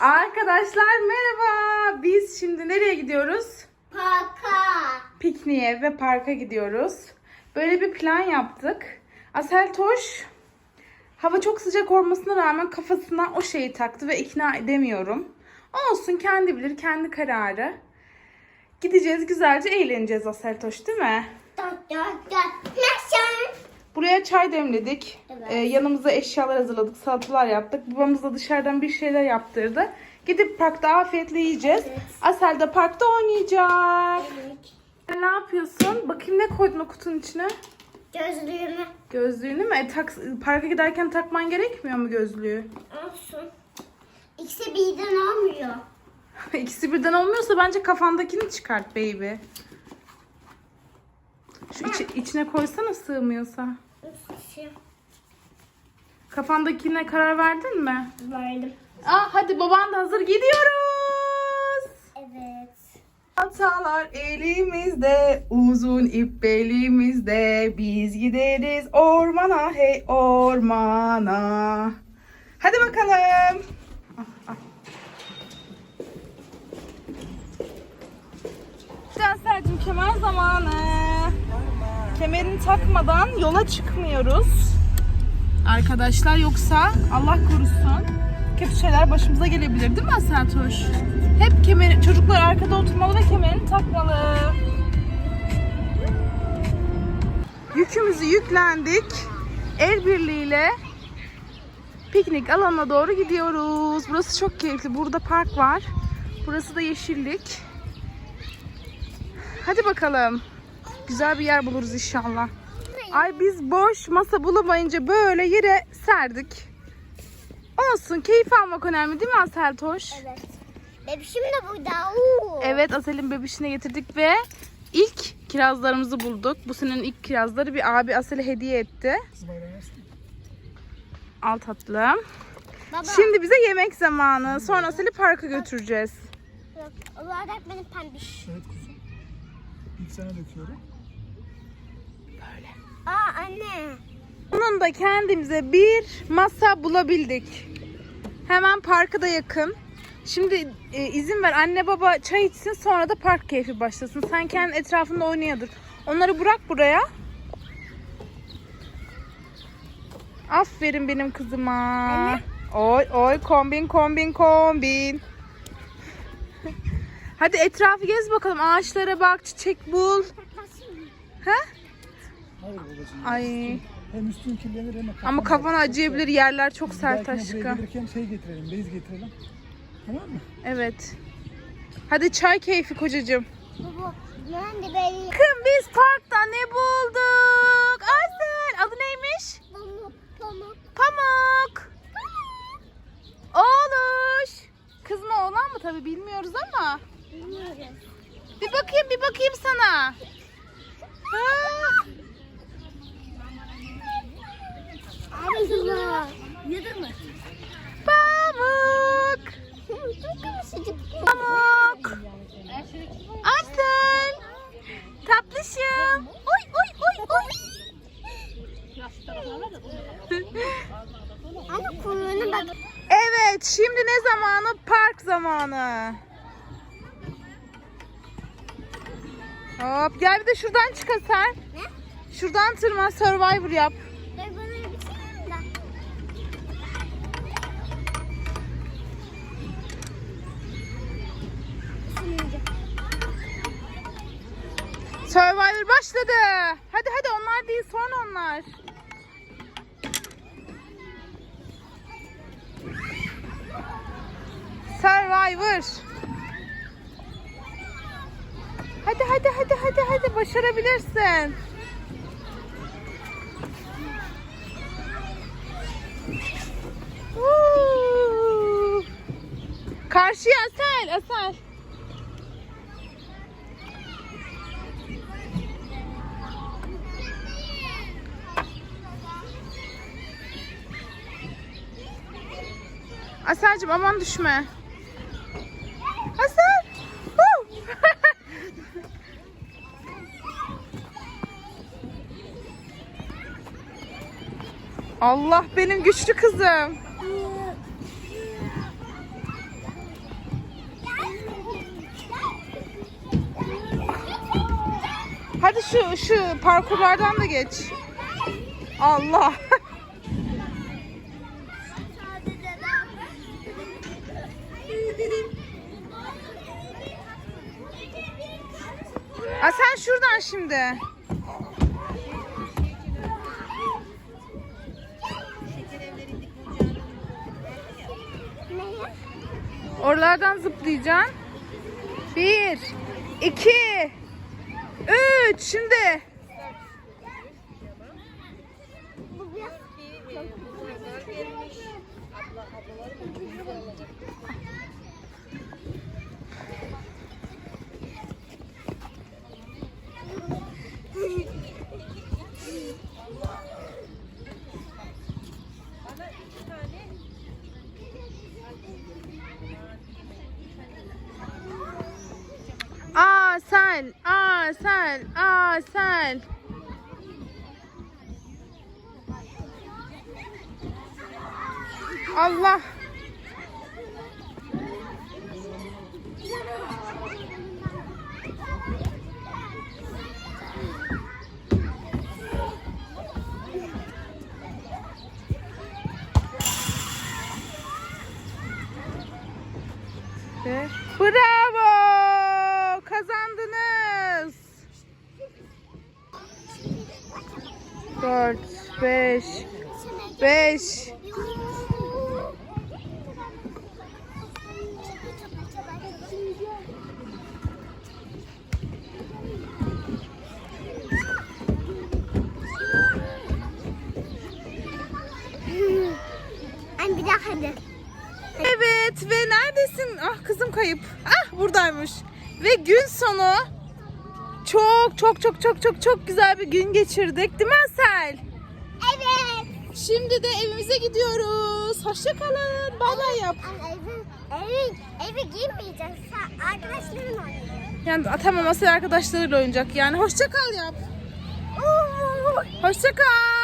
Arkadaşlar merhaba. Biz şimdi nereye gidiyoruz? Parka. Pikniğe ve parka gidiyoruz. Böyle bir plan yaptık. Asel Toş hava çok sıcak olmasına rağmen kafasına o şeyi taktı ve ikna edemiyorum. Olsun kendi bilir kendi kararı. Gideceğiz güzelce eğleneceğiz Asel Toş değil mi? Dot dot dot. Buraya çay demledik. Evet. Ee, yanımıza eşyalar hazırladık. Salatalar yaptık. Babamız da dışarıdan bir şeyler yaptırdı. Gidip parkta afiyetle yiyeceğiz. Evet. Asel de parkta oynayacak. Sen ne yapıyorsun? Bakayım ne koydun o kutunun içine? Gözlüğümü Gözlüğünü mü? E, tak, parka giderken takman gerekmiyor mu gözlüğü? olsun. İkisi birden olmuyor. İkisi birden olmuyorsa bence kafandakini çıkart baby. Şu içi- içine koysana sığmıyorsa. Kafandakine karar verdin mi? Verdim. Aa, hadi baban da hazır gidiyoruz. Evet. Çantalar elimizde, uzun ip belimizde. Biz gideriz ormana, hey ormana. Hadi bakalım. Ah, ah. Cansel'cim kemer zamanı. Kemerini takmadan yola çıkmıyoruz. Arkadaşlar yoksa Allah korusun kötü şeyler başımıza gelebilir değil mi Asatoş? Hep kemer, çocuklar arkada oturmalı ve kemerini takmalı. Yükümüzü yüklendik. El birliğiyle piknik alanına doğru gidiyoruz. Burası çok keyifli. Burada park var. Burası da yeşillik. Hadi bakalım. Güzel bir yer buluruz inşallah. Ay biz boş masa bulamayınca böyle yere serdik. Olsun keyif almak önemli değil mi Asel Toş? Evet. Bebişim de burada. Oo. Evet Asel'in bebişine getirdik ve ilk kirazlarımızı bulduk. Bu senenin ilk kirazları bir abi Asel'e hediye etti. Al tatlım. Baba. Şimdi bize yemek zamanı. Sonra Asel'i parka götüreceğiz. Yok, olarak benim pembiş. Evet kuzum. İlk sana döküyorum. Aa anne. Bunun da kendimize bir masa bulabildik. Hemen parka da yakın. Şimdi e, izin ver anne baba çay içsin sonra da park keyfi başlasın. Sen kendi etrafında oynayadır. Onları bırak buraya. Aferin benim kızıma. Anne. Oy oy kombin kombin kombin. Hadi etrafı gez bakalım. Ağaçlara bak, çiçek bul. He? Hayır babacığım. Ay. Hem üstün kirlenir hem kafan Ama kafan acıyabilir. Yerler çok sert aşkım. gelirken şey getirelim, bez getirelim. Tamam mı? Evet. Hadi çay keyfi kocacığım. Baba ben de böyle Bakın biz parkta ne bulduk? Asel adı neymiş? pamuk pamuk. Pamuk. Oğluş. Kız mı oğlan mı tabi bilmiyoruz ama. Bilmiyorum. Bir bakayım bir bakayım sana. Ha, Yedir mi? Pamuk. Pamuk. Asel. Tatlışım. Oy oy oy oy. Anne kuyruğuna bak. Evet, şimdi ne zamanı? Park zamanı. Hop, gel bir de şuradan çık Hasan. Ne? Şuradan tırman, Survivor yap. Survivor başladı. Hadi hadi onlar değil, sonra onlar. Survivor. Hadi hadi hadi hadi hadi başarabilirsin. Woo! Karşıya Asel, Asel. Asar'cığım aman düşme. Asar. Allah benim güçlü kızım. Hadi şu şu parkurlardan da geç. Allah. Aa, sen şuradan şimdi. Oralardan zıplayacaksın. Bir, iki, üç. Şimdi. Bu biraz Asel, Asel, Asel. Allah. Ve bravo! 4 5 5 Anne bir daha hadi. Evet ve neredesin? Ah kızım kayıp. Ah buradaymış. Ve gün sonu çok çok çok çok çok çok güzel bir gün geçirdik. Değil mi Asel? Evet. Şimdi de evimize gidiyoruz. Hoşça kalın. Bay bay yap. Evi, evi, evi giymeyeceğiz. Sen arkadaşların oynayacak. Yani tamam Asel arkadaşlarıyla oynayacak yani. Hoşça kal yap. Oo. Hoşça kal.